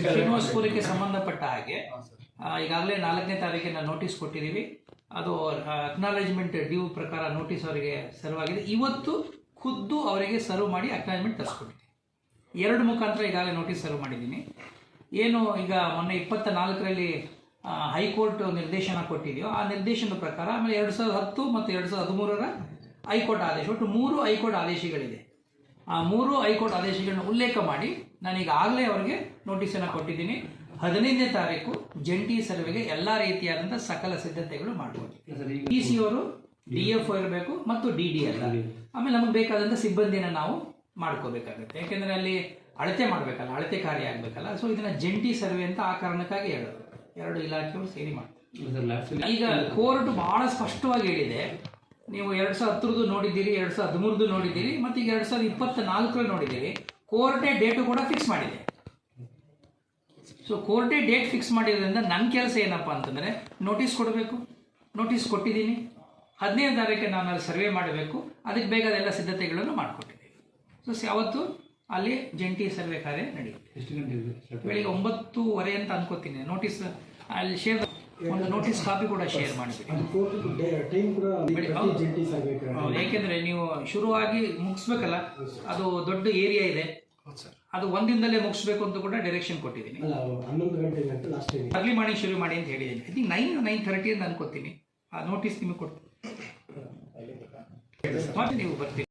ಶ್ರೀನಿವಾಸಪುರಕ್ಕೆ ಸಂಬಂಧಪಟ್ಟ ಹಾಗೆ ಈಗಾಗಲೇ ನಾಲ್ಕನೇ ತಾರೀಕಿನ ನೋಟಿಸ್ ಕೊಟ್ಟಿದ್ದೀವಿ. ಅದು ಅಕ್ನಾಲೇಜ್ಮೆಂಟ್ ಡ್ಯೂ ಪ್ರಕಾರ ನೋಟಿಸ್ ಅವರಿಗೆ ಸರ್ವ್ ಆಗಿದೆ ಇವತ್ತು ಖುದ್ದು ಅವರಿಗೆ ಸರ್ವ್ ಮಾಡಿ ಅಕ್ನಾಲೇಜ್ಮೆಂಟ್ ತರಿಸ್ಕೊಂಡಿದ್ದೀನಿ ಎರಡು ಮುಖಾಂತರ ಈಗಾಗಲೇ ನೋಟಿಸ್ ಸರ್ವ್ ಮಾಡಿದ್ದೀನಿ. ಏನು ಈಗ ಮೊನ್ನೆ ಇಪ್ಪತ್ತ ನಾಲ್ಕರಲ್ಲಿ ಹೈಕೋರ್ಟ್ ನಿರ್ದೇಶನ ಕೊಟ್ಟಿದೆಯೋ ಆ ನಿರ್ದೇಶನದ ಪ್ರಕಾರ ಆಮೇಲೆ ಎರಡು ಸಾವಿರದ ಹತ್ತು ಮತ್ತು ಎರಡು ಸಾವಿರದ ಹದಿಮೂರರ ಹೈಕೋರ್ಟ್ ಆದೇಶ. ಒಟ್ಟು ಮೂರು ಹೈಕೋರ್ಟ್ ಆದೇಶಗಳಿದೆ. ಆ ಮೂರು ಹೈಕೋರ್ಟ್ ಆದೇಶಗಳನ್ನು ಉಲ್ಲೇಖ ಮಾಡಿ ನಾನೀಗಾಗಲೇ ಅವರಿಗೆ ನೋಟಿಸನ್ನು ಕೊಟ್ಟಿದ್ದೀನಿ. ಹದಿನೈದನೇ ತಾರೀಕು ಜಂಟಿ ಸರ್ವೆಗೆ ಎಲ್ಲ ರೀತಿಯಾದಂಥ ಸಕಲ ಸಿದ್ಧತೆಗಳು ಮಾಡ್ಬೋದು. ಪಿ ಸಿ ಅವರು ಡಿ ಎಫ್ ಇರಬೇಕು ಮತ್ತು ಡಿ ಡಿ ಎಲ್ಲ ಆಮೇಲೆ ನಮಗೆ ಬೇಕಾದಂಥ ಸಿಬ್ಬಂದಿನ ನಾವು ಮಾಡ್ಕೋಬೇಕಾಗುತ್ತೆ. ಯಾಕೆಂದರೆ ಅಲ್ಲಿ ಅಳತೆ ಮಾಡಬೇಕಲ್ಲ ಅಳತೆ ಕಾರ್ಯ ಆಗಬೇಕಲ್ಲ. ಸೊ ಇದನ್ನ ಜಂಟಿ ಸರ್ವೆ ಅಂತ ಆ ಕಾರಣಕ್ಕಾಗಿ ಹೇಳೋದು. ಎರಡು ಇಲಾಖೆಗಳು ಸೇರಿ ಮಾಡ್ತಾರೆ. ಈಗ ಕೋರ್ಟ್ ಬಹಳ ಸ್ಪಷ್ಟವಾಗಿ ಹೇಳಿದೆ. ನೀವು ಎರಡು ಸಾವಿರದ ಹತ್ತರದ್ದು ನೋಡಿದ್ದೀರಿ ಎರಡು ಸಾವಿರದ ಹದಿಮೂರದ್ದು ನೋಡಿದ್ದೀರಿ ಮತ್ತು ಈಗ ಎರಡು ಸಾವಿರದ ಇಪ್ಪತ್ತ ನಾಲ್ಕರಲ್ಲಿ ನೋಡಿದ್ದೀರಿ ಕೋರ್ಟೇ ಡೇಟು ಕೂಡ ಫಿಕ್ಸ್ ಮಾಡಿದೆ. ಸೊ ಕೋರ್ಟೇ ಡೇಟ್ ಫಿಕ್ಸ್ ಮಾಡಿರೋದ್ರಿಂದ ನನ್ನ ಕೆಲಸ ಏನಪ್ಪ ಅಂತಂದರೆ ನೋಟಿಸ್ ಕೊಡಬೇಕು. ನೋಟಿಸ್ ಕೊಟ್ಟಿದ್ದೀನಿ. ಹದಿನೈದು ತಾರೀಕು ನಾನು ಅಲ್ಲಿ ಸರ್ವೆ ಮಾಡಬೇಕು. ಅದಕ್ಕೆ ಬೇಕಾದ ಎಲ್ಲ ಸಿದ್ಧತೆಗಳನ್ನು ಮಾಡಿಕೊಟ್ಟಿದ್ದೀನಿ ಸೊ ಯಾವತ್ತು ಅಲ್ಲಿ ಜಂಟಿ ಸರ್ವೆ ಕಾರ್ಯ ನಡೆಯುತ್ತೆ. ಎಷ್ಟು ಗಂಟೆ ಬೆಳಿಗ್ಗೆ ಒಂಬತ್ತೂವರೆ ಅಂತ ಅನ್ಕೋತೀನಿ. ನೋಟಿಸ್ ಅಲ್ಲಿ ಶೇರ್ ಒಂದು ನೋಟಿಸ್ ಕಾಪಿ ಕೂಡ ಶೇರ್ ಮಾಡಿದ್ದೀನಿ ಅದು ಕೋರ್ಟ್ ಟೈಮ್ ಕೂಡ ಬಿಡಿ, ಪ್ರತಿ ಹೌದು. ಜಂಟಿ ಯಾಕೆಂದ್ರೆ ನೀವು ಶುರುವಾಗಿ ಮುಗಿಸ್ಬೇಕಲ್ಲ ಅದು ದೊಡ್ಡ ಏರಿಯಾ ಇದೆ. ಅದು ಒಂದಿನದಲ್ಲೇ ಮುಗಿಸ್ಬೇಕು ಅಂತ ಕೂಡ ಡೈರೆಕ್ಷನ್ ಕೊಟ್ಟಿದ್ದೀನಿ. ಅರ್ಲಿ ಮಾರ್ನಿಂಗ್ ಶುರು ಮಾಡಿ ಅಂತ ಹೇಳಿದ್ದೀನಿ. I think nine nine thirty ಅಂತ ಅನ್ಕೋತೀನಿ. ಆ ನೋಟಿಸ್ ನಿಮಗೆ ಕೊಡ್ತೀನಿ. ಮತ್ತೆ ನೀವು ಬರ್ತೀರಿ.